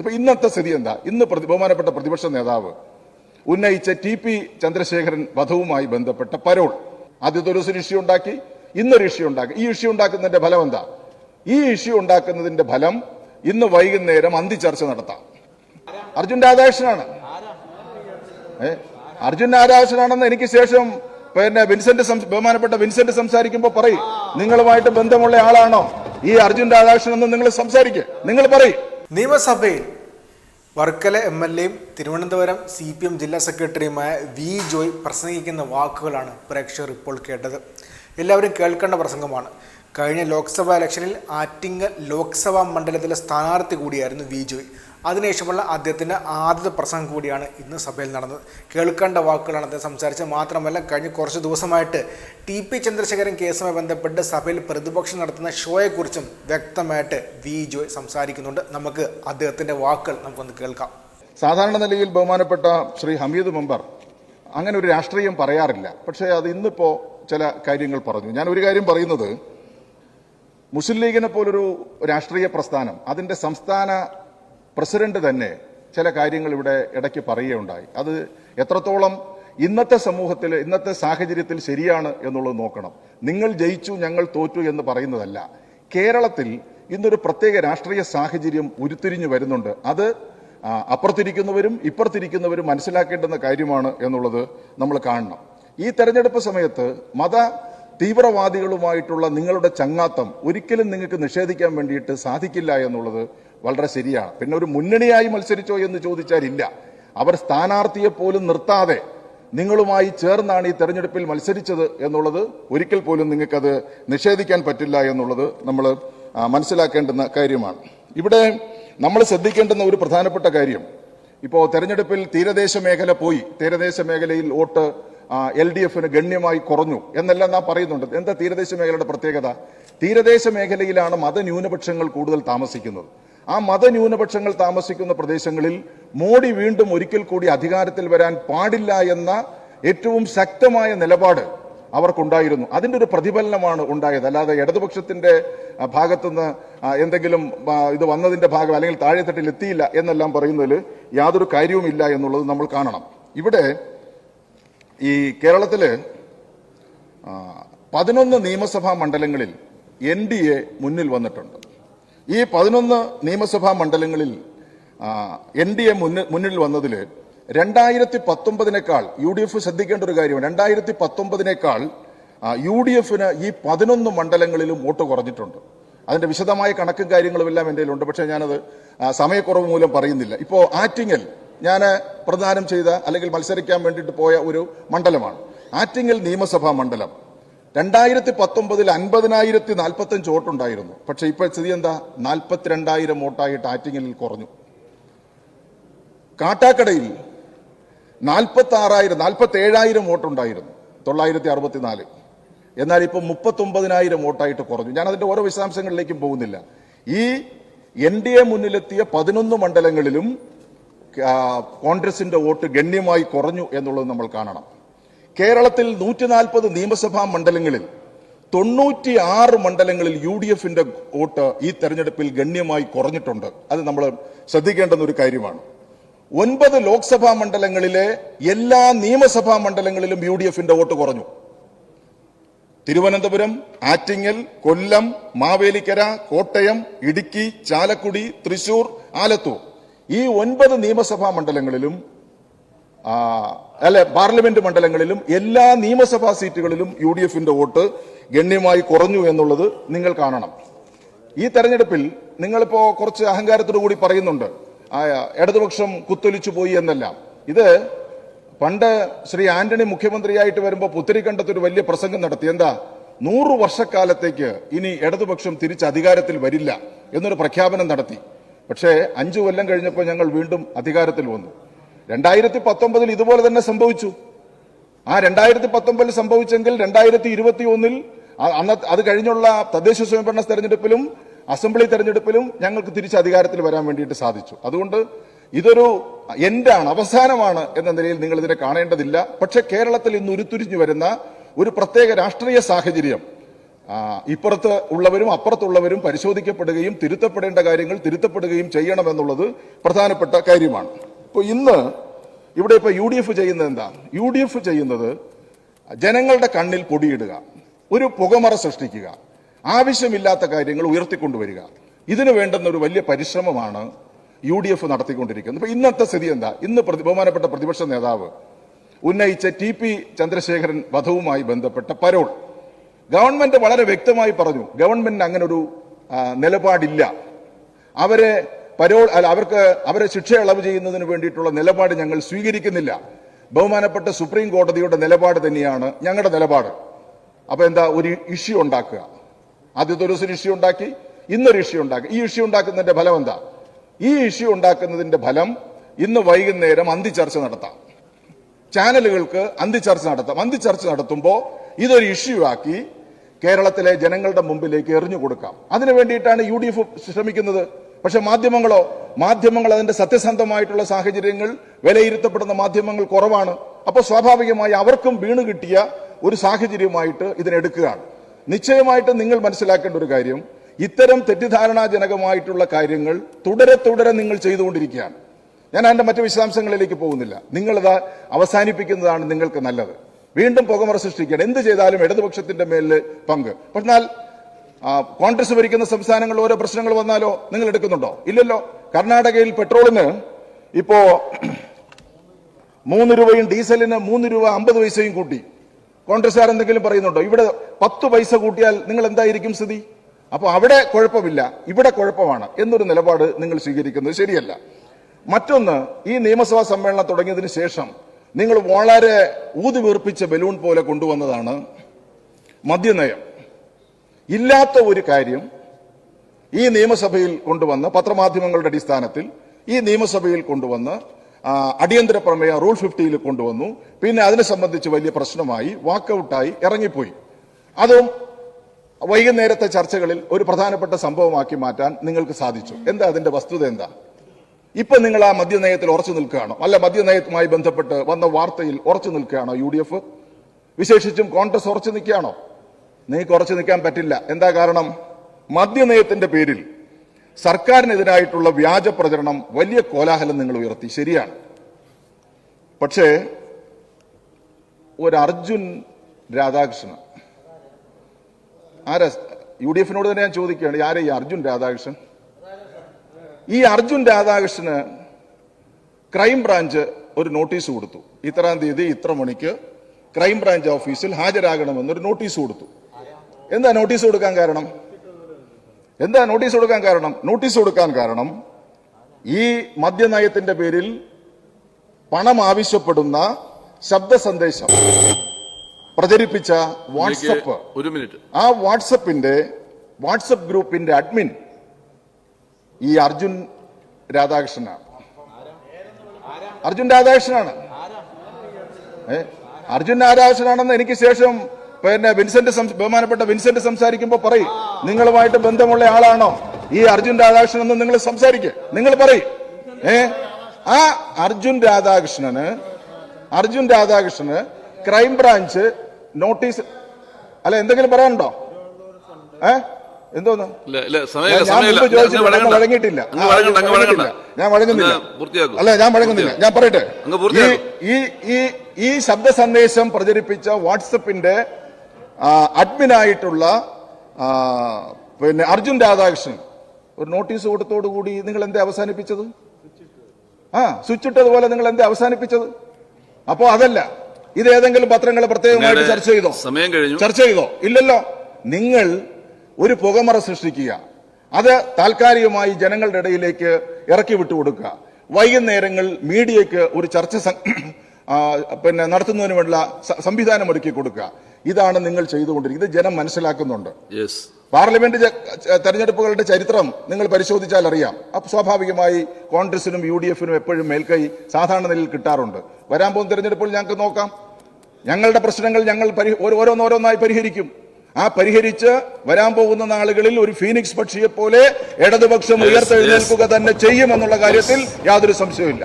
ഇപ്പൊ ഇന്നത്തെ സ്ഥിതി എന്താ? ഇന്ന് ബഹുമാനപ്പെട്ട പ്രതിപക്ഷ നേതാവ് ഉന്നയിച്ച ടി പി ചന്ദ്രശേഖരൻ വധവുമായി ബന്ധപ്പെട്ട പരോൾ. ആദ്യത്തെ ഒരു ദിവസം ഇഷ്യൂ ഉണ്ടാക്കി ഇന്നൊരു ഇഷ്യൂ ഉണ്ടാക്കി. ഈ ഇഷ്യൂ ഉണ്ടാക്കുന്നതിന്റെ ഫലം എന്താ? ഈ ഇഷ്യൂ ഉണ്ടാക്കുന്നതിന്റെ ഫലം ഇന്ന് വൈകുന്നേരം അന്തി ചർച്ച നടത്താം. അർജുൻ രാധാകൃഷ്ണനാണ്. അർജുൻ രാധാകൃഷ്ണനാണെന്ന് എനിക്ക് ശേഷം പിന്നെ വിൻസെന്റ് ബഹുമാനപ്പെട്ട വിൻസെന്റ് സംസാരിക്കുമ്പോൾ പറയും. നിങ്ങളുമായിട്ട് ബന്ധമുള്ള ആളാണോ? ഈ അർജുൻ രാധാകൃഷ്ണൻ എന്ന് നിങ്ങൾ സംസാരിക്കുക നിങ്ങൾ പറയും. നിയമസഭയിൽ വർക്കല എം എൽ എയും തിരുവനന്തപുരം സി പി എം ജില്ലാ സെക്രട്ടറിയുമായ വി ജോയ് പ്രസംഗിക്കുന്ന വാക്കുകളാണ് പ്രേക്ഷകർ ഇപ്പോൾ കേട്ടത്. എല്ലാവരും കേൾക്കേണ്ട പ്രസംഗമാണ്. കഴിഞ്ഞ ലോക്സഭാ ഇലക്ഷനിൽ ആറ്റിങ്ങൽ ലോക്സഭാ മണ്ഡലത്തിലെ സ്ഥാനാർത്ഥി കൂടിയായിരുന്നു വി ജോയ്. അതിനുശേഷമുള്ള അദ്ദേഹത്തിന്റെ ആദ്യത്തെ പ്രസംഗം കൂടിയാണ് ഇന്ന് സഭയിൽ നടന്നത്. കേൾക്കേണ്ട വാക്കുകളാണ് അദ്ദേഹം സംസാരിച്ചത്. മാത്രമല്ല കഴിഞ്ഞ കുറച്ച് ദിവസമായിട്ട് ടി പി ചന്ദ്രശേഖരൻ കേസുമായി ബന്ധപ്പെട്ട് സഭയിൽ പ്രതിപക്ഷം നടത്തുന്ന ഷോയെക്കുറിച്ചും വ്യക്തമായിട്ട് വി ജോയ് സംസാരിക്കുന്നുണ്ട്. നമുക്ക് അദ്ദേഹത്തിന്റെ വാക്കുകൾ നമുക്കൊന്ന് കേൾക്കാം. സാധാരണ നിലയിൽ ബഹുമാനപ്പെട്ട ശ്രീ ഹമീദ് മെമ്പർ അങ്ങനെ ഒരു രാഷ്ട്രീയം പറയാറില്ല. പക്ഷേ അത് ഇന്നിപ്പോൾ ചില കാര്യങ്ങൾ പറഞ്ഞു. ഞാൻ ഒരു കാര്യം പറയുന്നത്. മുസ്ലിം ലീഗിനെ പോലൊരു രാഷ്ട്രീയ പ്രസ്ഥാനം അതിന്റെ സംസ്ഥാന പ്രസിഡന്റ് തന്നെ ചില കാര്യങ്ങൾ ഇവിടെ ഇടയ്ക്ക് പറയുകയുണ്ടായി. അത് എത്രത്തോളം ഇന്നത്തെ സമൂഹത്തിൽ ഇന്നത്തെ സാഹചര്യത്തിൽ ശരിയാണ് എന്നുള്ളത് നോക്കണം. നിങ്ങൾ ജയിച്ചു ഞങ്ങൾ തോറ്റു എന്ന് പറയുന്നതല്ല. കേരളത്തിൽ ഇന്നൊരു പ്രത്യേക രാഷ്ട്രീയ സാഹചര്യം ഉരുത്തിരിഞ്ഞു വരുന്നുണ്ട്. അത് അപ്പുറത്തിരിക്കുന്നവരും ഇപ്പുറത്തിരിക്കുന്നവരും മനസ്സിലാക്കേണ്ടുന്ന കാര്യമാണ് എന്നുള്ളത് നമ്മൾ കാണണം. ഈ തെരഞ്ഞെടുപ്പ് സമയത്ത് മത തീവ്രവാദികളുമായിട്ടുള്ള നിങ്ങളുടെ ചങ്ങാത്തം ഒരിക്കലും നിങ്ങൾക്ക് നിഷേധിക്കാൻ വേണ്ടിയിട്ട് സാധിക്കില്ല എന്നുള്ളത് വളരെ ശരിയാണ്. പിന്നെ ഒരു മുന്നണിയായി മത്സരിച്ചോ എന്ന് ചോദിച്ചാൽ ഇല്ല അവർ സ്ഥാനാർത്ഥിയെ പോലും നിർത്താതെ നിങ്ങളുമായി ചേർന്നാണ് ഈ തെരഞ്ഞെടുപ്പിൽ മത്സരിച്ചത് എന്നുള്ളത് ഒരിക്കൽ പോലും നിങ്ങൾക്കത് നിഷേധിക്കാൻ പറ്റില്ല എന്നുള്ളത് നമ്മൾ മനസ്സിലാക്കേണ്ടുന്ന കാര്യമാണ്. ഇവിടെ നമ്മൾ ശ്രദ്ധിക്കേണ്ടുന്ന ഒരു പ്രധാനപ്പെട്ട കാര്യം. ഇപ്പോൾ തെരഞ്ഞെടുപ്പിൽ തീരദേശ മേഖല പോയി. തീരദേശ മേഖലയിൽ വോട്ട് എൽ ഡി എഫിന് ഗണ്യമായി കുറഞ്ഞു. എന്നെല്ലാം നാം പറയുന്നുണ്ട്. എന്താ തീരദേശ മേഖലയുടെ പ്രത്യേകത? തീരദേശ മേഖലയിലാണ് മതന്യൂനപക്ഷങ്ങൾ കൂടുതൽ താമസിക്കുന്നത്. ആ മതന്യൂനപക്ഷങ്ങൾ താമസിക്കുന്ന പ്രദേശങ്ങളിൽ മോഡി വീണ്ടും ഒരിക്കൽ കൂടി അധികാരത്തിൽ വരാൻ പാടില്ല എന്ന ഏറ്റവും ശക്തമായ നിലപാട് അവർക്കുണ്ടായിരുന്നു. അതിന്റെ ഒരു പ്രതിഫലനമാണ് ഉണ്ടായത്. അല്ലാതെ ഇടതുപക്ഷത്തിന്റെ ഭാഗത്തുനിന്ന് എന്തെങ്കിലും ഇത് വന്നതിന്റെ ഭാഗം അല്ലെങ്കിൽ താഴെത്തട്ടിൽ എത്തിയില്ല എന്നെല്ലാം പറയുന്നതിൽ യാതൊരു കാര്യവുമില്ല എന്നുള്ളത് നമ്മൾ കാണണം. ഇവിടെ ഈ കേരളത്തിൽ പതിനൊന്ന് നിയമസഭാ മണ്ഡലങ്ങളിൽ എൻ ഡി എ മുന്നിൽ വന്നിട്ടുണ്ട്. ഈ പതിനൊന്ന് നിയമസഭാ മണ്ഡലങ്ങളിൽ എൻ ഡി എ മുന്നിൽ വന്നതിൽ രണ്ടായിരത്തി പത്തൊമ്പതിനേക്കാൾ യു ഡി എഫ് ശ്രദ്ധിക്കേണ്ട ഒരു കാര്യമാണ്. രണ്ടായിരത്തി പത്തൊമ്പതിനേക്കാൾ യു ഡി എഫിന് ഈ പതിനൊന്ന് മണ്ഡലങ്ങളിലും വോട്ട് കുറഞ്ഞിട്ടുണ്ട്. അതിന്റെ വിശദമായ കണക്കും കാര്യങ്ങളും എല്ലാം എന്റെ കയ്യിലുണ്ട്. പക്ഷേ ഞാനത് സമയക്കുറവ് മൂലം പറയുന്നില്ല. ഇപ്പോൾ ആറ്റിങ്ങൽ ഞാൻ പ്രദാനം ചെയ്ത അല്ലെങ്കിൽ മത്സരിക്കാൻ വേണ്ടിയിട്ട് പോയ ഒരു മണ്ഡലമാണ്. ആറ്റിങ്ങൽ നിയമസഭാ മണ്ഡലം. രണ്ടായിരത്തി പത്തൊമ്പതിൽ അൻപതിനായിരത്തി നാൽപ്പത്തഞ്ച് വോട്ടുണ്ടായിരുന്നു. പക്ഷെ ഇപ്പൊ സ്ഥിതി എന്താ? നാൽപ്പത്തിരണ്ടായിരം വോട്ടായിട്ട് ആറ്റിങ്ങലിൽ കുറഞ്ഞു. കാട്ടാക്കടയിൽ നാൽപ്പത്തി ആറായിരം നാൽപ്പത്തി ഏഴായിരം വോട്ടുണ്ടായിരുന്നു തൊള്ളായിരത്തി അറുപത്തിനാല് എന്നാൽ ഇപ്പം മുപ്പത്തൊമ്പതിനായിരം വോട്ടായിട്ട് കുറഞ്ഞു. ഞാൻ അതിന്റെ ഓരോ വിശദാംശങ്ങളിലേക്കും പോകുന്നില്ല. ഈ എൻ ഡി എ മുന്നിലെത്തിയ പതിനൊന്ന് മണ്ഡലങ്ങളിലും കോൺഗ്രസിന്റെ വോട്ട് ഗണ്യമായി കുറഞ്ഞു എന്നുള്ളത് നമ്മൾ കാണണം. കേരളത്തിൽ നൂറ്റി നാൽപ്പത് നിയമസഭാ മണ്ഡലങ്ങളിൽ തൊണ്ണൂറ്റി ആറ് മണ്ഡലങ്ങളിൽ യു ഡി എഫിന്റെ വോട്ട് ഈ തെരഞ്ഞെടുപ്പിൽ ഗണ്യമായി കുറഞ്ഞിട്ടുണ്ട്. അത് നമ്മൾ ശ്രദ്ധിക്കേണ്ടുന്ന ഒരു കാര്യമാണ്. ഒൻപത് ലോക്സഭാ മണ്ഡലങ്ങളിലെ എല്ലാ നിയമസഭാ മണ്ഡലങ്ങളിലും യു ഡി എഫിന്റെ വോട്ട് കുറഞ്ഞു. തിരുവനന്തപുരം ആറ്റിങ്ങൽ കൊല്ലം മാവേലിക്കര കോട്ടയം ഇടുക്കി ചാലക്കുടി തൃശൂർ ആലത്തൂർ ഈ ഒൻപത് നിയമസഭാ മണ്ഡലങ്ങളിലും അല്ലെ പാർലമെന്റ് മണ്ഡലങ്ങളിലും എല്ലാ നിയമസഭാ സീറ്റുകളിലും യു ഡി എഫിന്റെ വോട്ട് ഗണ്യമായി കുറഞ്ഞു എന്നുള്ളത് നിങ്ങൾ കാണണം. ഈ തെരഞ്ഞെടുപ്പിൽ നിങ്ങളിപ്പോ കുറച്ച് അഹങ്കാരത്തോടു കൂടി പറയുന്നുണ്ട്. ഇടതുപക്ഷം കുത്തൊലിച്ചു പോയി എന്നല്ല. ഇത് പണ്ട് ശ്രീ ആന്റണി മുഖ്യമന്ത്രിയായിട്ട് വരുമ്പോൾ പുത്തിരിക്കണ്ടത്ത് ഒരു വലിയ പ്രസംഗം നടത്തി. എന്താ? നൂറ് വർഷക്കാലത്തേക്ക് ഇനി ഇടതുപക്ഷം തിരിച്ച് അധികാരത്തിൽ വരില്ല എന്നൊരു പ്രഖ്യാപനം നടത്തി. പക്ഷേ അഞ്ചു കൊല്ലം കഴിഞ്ഞപ്പോൾ ഞങ്ങൾ വീണ്ടും അധികാരത്തിൽ വന്നു. രണ്ടായിരത്തി പത്തൊമ്പതിൽ ഇതുപോലെ തന്നെ സംഭവിച്ചു. ആ രണ്ടായിരത്തി പത്തൊമ്പതിൽ സംഭവിച്ചെങ്കിൽ രണ്ടായിരത്തി ഇരുപത്തി ഒന്നിൽ അന്ന് അത് കഴിഞ്ഞുള്ള തദ്ദേശ സ്വയംഭരണ തെരഞ്ഞെടുപ്പിലും അസംബ്ലി തെരഞ്ഞെടുപ്പിലും ഞങ്ങൾക്ക് തിരിച്ച് അധികാരത്തിൽ വരാൻ വേണ്ടിയിട്ട് സാധിച്ചു. അതുകൊണ്ട് ഇതൊരു എൻഡാണ് അവസാനമാണ് എന്ന നിലയിൽ നിങ്ങൾ ഇതിനെ കാണേണ്ടതില്ല. പക്ഷെ കേരളത്തിൽ ഇന്ന് ഉരുത്തിരിഞ്ഞു വരുന്ന ഒരു പ്രത്യേക രാഷ്ട്രീയ സാഹചര്യം. ഇപ്പുറത്ത് ഉള്ളവരും അപ്പുറത്തുള്ളവരും പരിശോധിക്കപ്പെടുകയും തിരുത്തപ്പെടേണ്ട കാര്യങ്ങൾ തിരുത്തപ്പെടുകയും ചെയ്യണമെന്നുള്ളത് പ്രധാനപ്പെട്ട കാര്യമാണ്. ഇപ്പോൾ ഇന്ന് ഇവിടെ ഇപ്പോൾ യു ഡി എഫ് ചെയ്യുന്നത് എന്താ? യു ഡി എഫ് ചെയ്യുന്നത് ജനങ്ങളുടെ കണ്ണിൽ പൊടിയിടുക ഒരു പുകമറ സൃഷ്ടിക്കുക ആവശ്യമില്ലാത്ത കാര്യങ്ങൾ ഉയർത്തിക്കൊണ്ടുവരിക. ഇതിനു വേണ്ടുന്ന ഒരു വലിയ പരിശ്രമമാണ് യു ഡി എഫ് നടത്തിക്കൊണ്ടിരിക്കുന്നത്. ഇപ്പൊ ഇന്നത്തെ സ്ഥിതി എന്താ? ഇന്ന് ബഹുമാനപ്പെട്ട പ്രതിപക്ഷ നേതാവ് ഉന്നയിച്ച ടി പി ചന്ദ്രശേഖരൻ വധവുമായി ബന്ധപ്പെട്ട പരോൾ. ഗവൺമെന്റ് വളരെ വ്യക്തമായി പറഞ്ഞു ഗവൺമെന്റിന് അങ്ങനെ ഒരു നിലപാടില്ല. അവരെ പരോൾ അവർക്ക് അവരെ ശിക്ഷ ഇളവ് ചെയ്യുന്നതിന് വേണ്ടിയിട്ടുള്ള നിലപാട് ഞങ്ങൾ സ്വീകരിക്കുന്നില്ല. ബഹുമാനപ്പെട്ട സുപ്രീം കോടതിയുടെ നിലപാട് തന്നെയാണ് ഞങ്ങളുടെ നിലപാട്. അപ്പൊ എന്താ ഒരു ഇഷ്യൂ ഉണ്ടാക്കുക. ആദ്യത്തെ ഒരു ദിവസം ഇഷ്യൂ ഉണ്ടാക്കി ഇന്നൊരു ഇഷ്യൂ ഉണ്ടാക്കി ഈ ഇഷ്യൂ ഉണ്ടാക്കുന്നതിന്റെ ഫലം എന്താ? ഈ ഇഷ്യൂ ഉണ്ടാക്കുന്നതിന്റെ ഫലം ഇന്ന് വൈകുന്നേരം അന്തി ചർച്ച നടത്താം. ചാനലുകൾക്ക് അന്തി ചർച്ച നടത്താം. അന്തി ചർച്ച നടത്തുമ്പോൾ ഇതൊരു ഇഷ്യൂ ആക്കി കേരളത്തിലെ ജനങ്ങളുടെ മുമ്പിലേക്ക് എറിഞ്ഞു കൊടുക്കാം. അതിനു വേണ്ടിയിട്ടാണ് യു ഡി എഫ് ശ്രമിക്കുന്നത്. പക്ഷെ മാധ്യമങ്ങളോ മാധ്യമങ്ങൾ അതിന്റെ സത്യസന്ധമായിട്ടുള്ള സാഹചര്യങ്ങൾ വിലയിരുത്തപ്പെടുന്ന മാധ്യമങ്ങൾ കുറവാണ്. അപ്പോൾ സ്വാഭാവികമായി അവർക്കും വീണ് കിട്ടിയ ഒരു സാഹചര്യമായിട്ട് ഇതിനെടുക്കുകയാണ് നിശ്ചയമായിട്ട് നിങ്ങൾ മനസ്സിലാക്കേണ്ട ഒരു കാര്യം ഇത്തരം തെറ്റിദ്ധാരണാജനകമായിട്ടുള്ള കാര്യങ്ങൾ തുടരെ തുടരെ നിങ്ങൾ ചെയ്തുകൊണ്ടിരിക്കുകയാണ്. ഞാൻ അതിന്റെ മറ്റു വിശദാംശങ്ങളിലേക്ക് പോകുന്നില്ല. നിങ്ങളത് അവസാനിപ്പിക്കുന്നതാണ് നിങ്ങൾക്ക് നല്ലത്. വീണ്ടും പുകമറ സൃഷ്ടിക്കണം എന്ത് ചെയ്താലും ഇടതുപക്ഷത്തിന്റെ മേലിൽ പങ്ക്. ആ, കോൺഗ്രസ് ഭരിക്കുന്ന സംസ്ഥാനങ്ങളിൽ ഓരോ പ്രശ്നങ്ങൾ വന്നാലോ നിങ്ങൾ എടുക്കുന്നുണ്ടോ? ഇല്ലല്ലോ. കർണാടകയിൽ പെട്രോളിന് ഇപ്പോ മൂന്ന് രൂപയും ഡീസലിന് മൂന്ന് രൂപ അമ്പത് പൈസയും കൂട്ടി. കോൺഗ്രസ്സുകാർ എന്തെങ്കിലും പറയുന്നുണ്ടോ? ഇവിടെ പത്ത് പൈസ കൂട്ടിയാൽ നിങ്ങൾ എന്തായിരിക്കും സ്ഥിതി? അപ്പോൾ അവിടെ കുഴപ്പമില്ല. ഇവിടെ കുഴപ്പമാണ് എന്നൊരു നിലപാട് നിങ്ങൾ സ്വീകരിക്കുന്നത് ശരിയല്ല. മറ്റൊന്ന് ഈ നിയമസഭാ സമ്മേളനം തുടങ്ങിയതിന് ശേഷം നിങ്ങൾ വളരെ ഊതി വീർപ്പിച്ച ബലൂൺ പോലെ കൊണ്ടുവന്നതാണ് മദ്യനയം. ഇല്ലാത്ത ഒരു കാര്യം ഈ നിയമസഭയിൽ കൊണ്ടുവന്ന് പത്രമാധ്യമങ്ങളുടെ അടിസ്ഥാനത്തിൽ ഈ നിയമസഭയിൽ കൊണ്ടുവന്ന് അടിയന്തര പ്രമേയ റൂൾ ഫിഫ്റ്റിയിൽ കൊണ്ടുവന്നു. പിന്നെ അതിനെ സംബന്ധിച്ച് വലിയ പ്രശ്നമായി വാക്കൌട്ടായി ഇറങ്ങിപ്പോയി. അതും വൈകുന്നേരത്തെ ചർച്ചകളിൽ ഒരു പ്രധാനപ്പെട്ട സംഭവമാക്കി മാറ്റാൻ നിങ്ങൾക്ക് സാധിച്ചു. എന്താ അതിന്റെ വസ്തുത എന്താ? ഇപ്പൊ നിങ്ങൾ ആ മദ്യനയത്തിൽ ഉറച്ചു നിൽക്കുകയാണോ? അല്ല മദ്യനയവുമായി ബന്ധപ്പെട്ട് വന്ന വാർത്തയിൽ ഉറച്ചു നിൽക്കുകയാണോ യു ഡി എഫ്? വിശേഷിച്ചും കോൺഗ്രസ് ഉറച്ചു നിൽക്കുകയാണോ? നിങ്ങൾക്ക് കുറച്ച് നിൽക്കാൻ പറ്റില്ല. എന്താ കാരണം? മദ്യനയത്തിന്റെ പേരിൽ സർക്കാരിനെതിരായിട്ടുള്ള വ്യാജ പ്രചരണം വലിയ കോലാഹലം നിങ്ങൾ ഉയർത്തി. ശരിയാണ്. പക്ഷേ ഒരു അർജുൻ രാധാകൃഷ്ണൻ. ആരാ? യു ഡി എഫിനോട് തന്നെ ഞാൻ ചോദിക്കുകയാണ് ആരാ ഈ അർജുൻ രാധാകൃഷ്ണൻ? ഈ അർജുൻ രാധാകൃഷ്ണന് ക്രൈംബ്രാഞ്ച് ഒരു നോട്ടീസ് കൊടുത്തു. ഇത്രാം തീയതി ഇത്ര മണിക്ക് ക്രൈംബ്രാഞ്ച് ഓഫീസിൽ ഹാജരാകണമെന്നൊരു നോട്ടീസ് കൊടുത്തു. എന്താ നോട്ടീസ് കൊടുക്കാൻ കാരണം? എന്താ നോട്ടീസ് കൊടുക്കാൻ കാരണം? നോട്ടീസ് കൊടുക്കാൻ കാരണം ഈ മദ്യനയത്തിന്റെ പേരിൽ പണം ആവശ്യപ്പെടുന്ന ശബ്ദ സന്ദേശം പ്രചരിപ്പിച്ച വാട്സപ്പ്. ഒരു മിനിറ്റ്. ആ വാട്സപ്പിന്റെ വാട്സപ്പ് ഗ്രൂപ്പിന്റെ അഡ്മിൻ ഈ അർജുൻ രാധാകൃഷ്ണനാണ്. അർജുൻ രാധാകൃഷ്ണനാണ്. ഏ? അർജുൻ രാധാകൃഷ്ണനാണെന്ന് എനിക്ക് ശേഷം പിന്നെ വിൻസെന്റ് ബഹുമാനപ്പെട്ട വിൻസെന്റ് സംസാരിക്കുമ്പോൾ പറയും. നിങ്ങളുമായിട്ട് ബന്ധമുള്ള ആളാണോ? ഈ അർജുൻ രാധാകൃഷ്ണൻ എന്ന് നിങ്ങൾ സംസാരിക്കുക നിങ്ങൾ പറയും. ഏ? ആ അർജുൻ രാധാകൃഷ്ണന് അർജുൻ രാധാകൃഷ്ണന് ക്രൈംബ്രാഞ്ച് നോട്ടീസ് അല്ല എന്തെങ്കിലും പറയാനുണ്ടോ? ഏ? എന്തോന്ന്? വഴങ്ങിയിട്ടില്ല. ഞാൻ വഴങ്ങുന്നില്ല. അല്ല ഞാൻ വഴങ്ങുന്നില്ല. ഞാൻ പറയട്ടെ. ഈ ഈ ഈ ശബ്ദ സന്ദേശം പ്രചരിപ്പിച്ച വാട്സപ്പിന്റെ അഡ്മിനായിട്ടുള്ള പിന്നെ അർജുൻ രാധാകൃഷ്ണൻ. ഒരു നോട്ടീസ് കൊടുത്തോടുകൂടി നിങ്ങൾ എന്തേ അവസാനിപ്പിച്ചത്? ആ സ്വിച്ച് ഇട്ടതുപോലെ നിങ്ങൾ എന്തേ അവസാനിപ്പിച്ചത്? അപ്പോ അതല്ല ഇത് ഏതെങ്കിലും പത്രങ്ങൾ പ്രത്യേകമായിട്ട് ചർച്ച ചെയ്തോ? സമയം കഴിഞ്ഞു. ചർച്ച ചെയ്തോ? ഇല്ലല്ലോ. നിങ്ങൾ ഒരു പുകമറ സൃഷ്ടിക്കുക. അത് താൽക്കാലികമായി ജനങ്ങളുടെ ഇടയിലേക്ക് ഇറക്കി വിട്ടുകൊടുക്കുക വൈകുന്നേരങ്ങൾ മീഡിയയ്ക്ക് ഒരു ചർച്ച പിന്നെ നടത്തുന്നതിനുമുള്ള സംവിധാനം ഒരുക്കി കൊടുക്കുക. ഇതാണ് നിങ്ങൾ ചെയ്തുകൊണ്ടിരിക്കുന്നത്. ഇത് ജനം മനസ്സിലാക്കുന്നുണ്ട്. പാർലമെന്റ് തെരഞ്ഞെടുപ്പുകളുടെ ചരിത്രം നിങ്ങൾ പരിശോധിച്ചാൽ അറിയാം. അപ്പൊ സ്വാഭാവികമായി കോൺഗ്രസിനും യു ഡി എഫിനും എപ്പോഴും മേൽക്കൈ സാധാരണ നിലയിൽ കിട്ടാറുണ്ട്. വരാൻ പോകുന്ന തെരഞ്ഞെടുപ്പിൽ ഞങ്ങൾക്ക് നോക്കാം. ഞങ്ങളുടെ പ്രശ്നങ്ങൾ ഞങ്ങൾ ഓരോന്നോരോന്നായി പരിഹരിക്കും. ആ പരിഹരിച്ച് വരാൻ പോകുന്ന നാളുകളിൽ ഒരു ഫീനിക്സ് പക്ഷിയെ പോലെ ഇടതുപക്ഷം ഉയർത്തെഴുന്നേൽക്കുക തന്നെ ചെയ്യുമെന്നുള്ള കാര്യത്തിൽ യാതൊരു സംശയവുമില്ല.